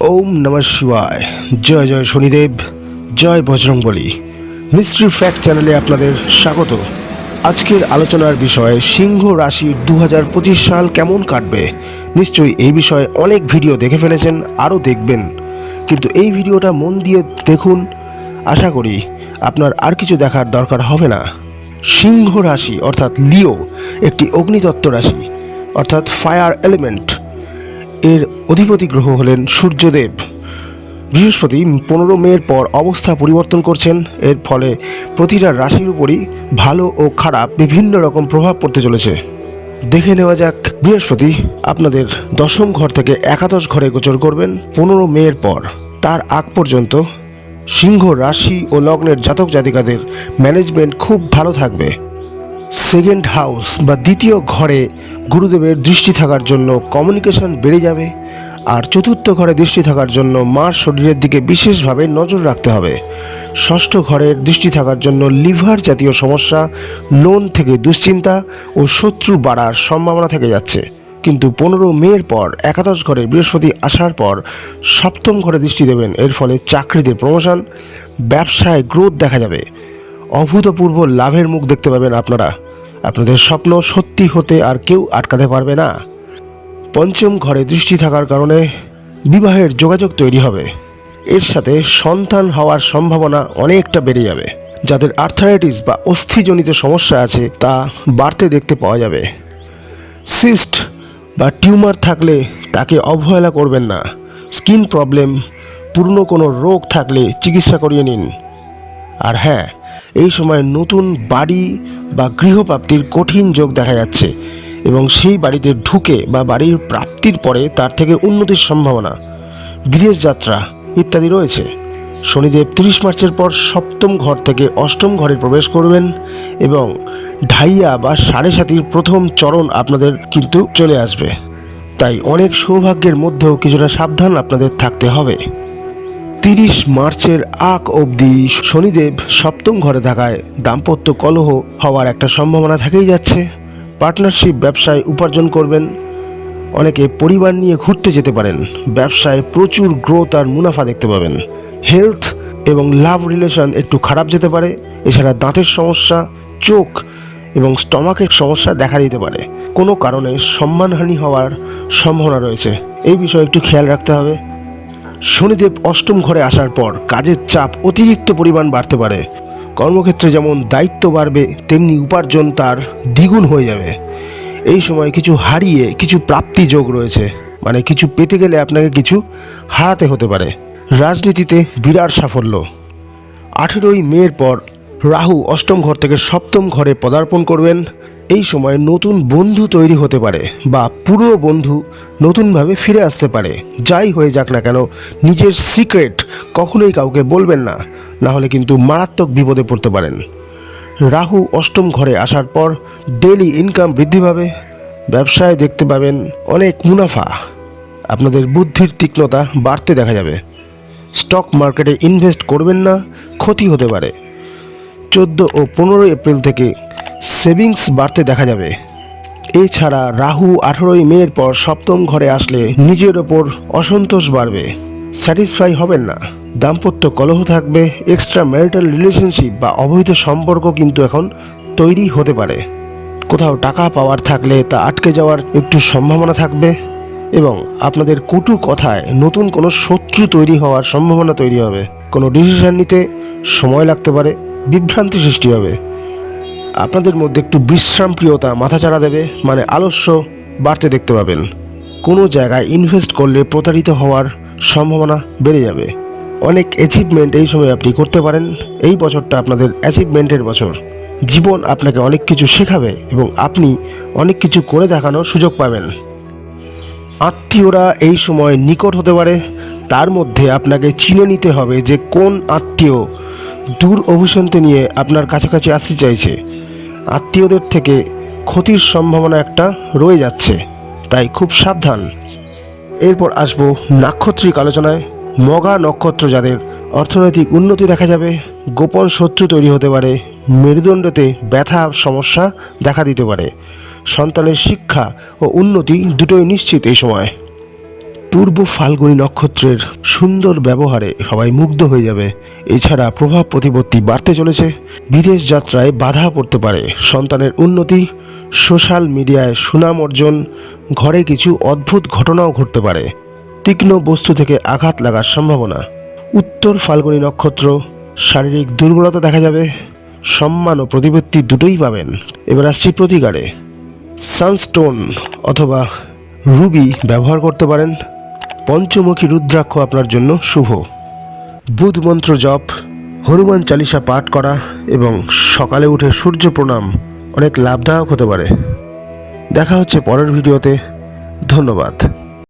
ওম নমঃ শিবায়। জয় জয় শনিদেব, জয় বজরংবলী। মিস্ট্রি ফ্যাক্ট চ্যানেলে আপনাদের স্বাগত। আজকের আলোচনার বিষয়, সিংহ রাশির দু সাল কেমন কাটবে? নিশ্চয়ই এই বিষয়ে অনেক ভিডিও দেখে ফেলেছেন, আরও দেখবেন। কিন্তু এই ভিডিওটা মন দিয়ে দেখুন। আশা করি আপনার আর কিছু দেখার দরকার হবে না। সিংহ রাশি, অর্থাৎ লিও, একটি অগ্নিতত্ত্ব রাশি, অর্থাৎ ফায়ার এলিমেন্ট। এর অধিপতি গ্রহ হলেন সূর্যদেব। বৃহস্পতি পনেরো মের পর অবস্থা পরিবর্তন করছেন। এর ফলে প্রতিটা রাশির উপরই ভালো ও খারাপ বিভিন্ন রকম প্রভাব পড়তে চলেছে। দেখে নেওয়া যাক, বৃহস্পতি আপনাদের দশম ঘর থেকে একাদশ ঘরে গোচর করবেন পনেরো মের পর। তার আগ পর্যন্ত সিংহ রাশি ও লগ্নের জাতক জাতিকাদের ম্যানেজমেন্ট খুব ভালো থাকবে। সেকেন্ড হাউস বা দ্বিতীয় ঘরে গুরুদেবের দৃষ্টি থাকার জন্য কমিউনিকেশন বেড়ে যাবে আর চতুর্থ ঘরে দৃষ্টি থাকার জন্য মার শরীরের দিকে বিশেষভাবে নজর রাখতে হবে। ষষ্ঠ ঘরের দৃষ্টি থাকার জন্য লিভার জাতীয় সমস্যা, লোন থেকে দুশ্চিন্তা ও শত্রু বাড়ার সম্ভাবনা থেকে যাচ্ছে। কিন্তু পনেরো মের পর একাদশ ঘরে বৃহস্পতি আসার পর সপ্তম ঘরে দৃষ্টি দেবেন। এর ফলে চাকরিতে প্রমোশন ব্যবসায় গ্রোথ দেখা যাবে। অভূতপূর্ব লাভের মুখ দেখতে পাবেন আপনারা। আপনাদের স্বপ্ন সত্যি হতে আর কেউ আটকাতে পারবে না। পঞ্চম ঘরে দৃষ্টি থাকার কারণে বিবাহের যোগাযোগ তৈরি হবে। এর সাথে সন্তান হওয়ার সম্ভাবনা অনেকটা বেড়ে যাবে। যাদের আর্থারাইটিস বা অস্থিজনিত সমস্যা আছে, তা বাড়তে দেখতে পাওয়া যাবে। সিস্ট বা টিউমার থাকলে তাকে অবহেলা করবেন না। স্কিন প্রবলেম পুরনো কোনো রোগ থাকলে চিকিৎসা করিয়ে নিন। আর হ্যাঁ এই সময় নতুন বাড়ি বা গৃহপ্রাপ্তির কঠিন যোগ দেখা যাচ্ছে এবং সেই বাড়িতে ঢুকে বা বাড়ির প্রাপ্তির পরে তার থেকে উন্নতির সম্ভাবনা, বিদেশ যাত্রা ইত্যাদি রয়েছে। শনিদেব তিরিশ মার্চের পর সপ্তম ঘর থেকে অষ্টম ঘরে প্রবেশ করবেন এবং ঢাইয়া বা সাড়ে সাতির প্রথম চরণ আপনাদের কিন্তু চলে আসবে। তাই অনেক সৌভাগ্যের মধ্যেও কিছুটা সাবধান আপনাদের থাকতে হবে। তিরিশ মার্চের আগ অবধি শনিদেব সপ্তম ঘরে থাকায় দাম্পত্য কলহ হওয়ার একটা সম্ভাবনা থেকেই যাচ্ছে। পার্টনারশিপ ব্যবসায় উপার্জন করবেন, অনেকে পরিবার নিয়ে ঘুরতে যেতে পারেন, ব্যবসায় প্রচুর গ্রোথ আর মুনাফা দেখতে পাবেন। হেলথ এবং লাভ রিলেশন একটু খারাপ যেতে পারে, এছাড়া দাঁতের সমস্যা, চোখ এবং স্টমাকের সমস্যা দেখা দিতে পারে। কোনো কারণে সম্মানহানি হওয়ার সম্ভাবনা রয়েছে। এই বিষয়ে একটু খেয়াল রাখতে হবে। শনিদেব অষ্টম ঘরে আসার পর কাজের চাপ অতিরিক্ত পরিমাণ বাড়তে পারে। কর্মক্ষেত্রে যেমন দায়িত্ব বাড়বে, তেমনি উপার্জন তার দ্বিগুণ হয়ে যাবে। এই সময় কিছু হারিয়ে কিছু প্রাপ্তি যোগ রয়েছে। মানে কিছু পেতে গেলে আপনাকে কিছু হারাতে হতে পারে। রাজনীতিতে বিরাট সাফল্য। আঠেরোই মের পর রাহু অষ্টম ঘর থেকে সপ্তম ঘরে পদার্পণ করবেন। এই সময় নতুন বন্ধু তৈরি হতে পারে বা পুরো বন্ধু নতুনভাবে ফিরে আসতে পারে। যাই হয়ে যাক না কেন, নিজের সিক্রেট কখনোই কাউকে বলবেন না না হলে কিন্তু মারাত্মক বিপদে পড়তে পারেন। রাহু অষ্টম ঘরে আসার পর ডেলি ইনকাম বৃদ্ধি পাবে, ব্যবসায় দেখতে পাবেন অনেক মুনাফা। আপনাদের বুদ্ধির তীক্ষ্ণতা বাড়তে দেখা যাবে। স্টক মার্কেটে ইনভেস্ট করবেন না, ক্ষতি হতে পারে। চোদ্দ ও পনেরোই এপ্রিল থেকে সেভিংস বাড়তে দেখা যাবে। এছাড়া রাহু আঠেরোই মের পর সপ্তম ঘরে আসলে নিজের ওপর অসন্তোষ বাড়বে। স্যাটিসফাই হবেন না। দাম্পত্য কলহ থাকবে এক্সট্রা ম্যারিটাল রিলেশনশিপ বা অবৈধ সম্পর্ক কিন্তু এখন তৈরি হতে পারে। কোথাও টাকা পাওয়ার থাকলে তা আটকে যাওয়ার একটু সম্ভাবনা থাকবে এবং আপনাদের কটু কথায় নতুন কোনো শত্রু তৈরি হওয়ার সম্ভাবনা তৈরি হবে। কোনো ডিসিশন নিতে সময় লাগতে পারে, বিভ্রান্তি সৃষ্টি হবে। আপনাদের মধ্যে একটু বিশ্রাম প্রিয়তা মাথাচাড়া দেবে মানে আলস্য বাড়তে দেখতে পাবেন। কোনো জায়গায় ইনভেস্ট করলে প্রতারিত হওয়ার সম্ভাবনা বেড়ে যাবে। অনেক অ্যাচিভমেন্ট এই সময় আপনি করতে পারেন। এই বছরটা আপনাদের অ্যাচিভমেন্টের বছর। জীবন আপনাকে অনেক কিছু শেখাবে এবং আপনি অনেক কিছু করে দেখানোর সুযোগ পাবেন। আত্মীয়রা এই সময় নিকট হতে পারে। তার মধ্যে আপনাকে চিনে নিতে হবে যে কোন আত্মীয় দূর অভিসন্ধি নিয়ে আপনার কাছাকাছি আসতে চাইছে। আত্মীয়দের থেকে ক্ষতির সম্ভাবনা একটা রয়ে যাচ্ছে, তাই খুব সাবধান। এরপর আসব নাক্ষত্রিক আলোচনায়। মগা নক্ষত্র যাদের অর্থনৈতিক উন্নতি দেখা যাবে, গোপন শত্রু তৈরি হতে পারে, মেরুদণ্ডতে ব্যথা, সমস্যা দেখা দিতে পারে। সন্তানের শিক্ষা ও উন্নতি দুটোই নিশ্চিত এই সময়। পূর্ব ফাল্গুনী নক্ষত্রের সুন্দর ব্যবহারে সবাই মুগ্ধ হয়ে যাবে। এছাড়া প্রভাব প্রতিপত্তি বাড়তে চলেছে। বিদেশ যাত্রায় বাধা পড়তে পারে। সন্তানের উন্নতি, সোশ্যাল মিডিয়ায় সুনাম অর্জন, ঘরে কিছু অদ্ভুত ঘটনাও ঘটতে পারে। তীক্ষ্ণ বস্তু থেকে আঘাত লাগার সম্ভাবনা। উত্তর ফাল্গুনী নক্ষত্র, শারীরিক দুর্বলতা দেখা যাবে। সম্মান ও প্রতিপত্তি দুটোই পাবেন। এবার আসছি প্রতিকারে। সানস্টোন অথবা রুবি ব্যবহার করতে পারেন। পঞ্চমুখী রুদ্রাক্ষ আপনার জন্য শুভ। বুধ মন্ত্র জপ, হনুমান চালিসা পাঠ করা এবং সকালে উঠে সূর্য প্রণাম অনেক লাভদায়ক হতে পারে। দেখা হচ্ছে পরের ভিডিওতে। ধন্যবাদ।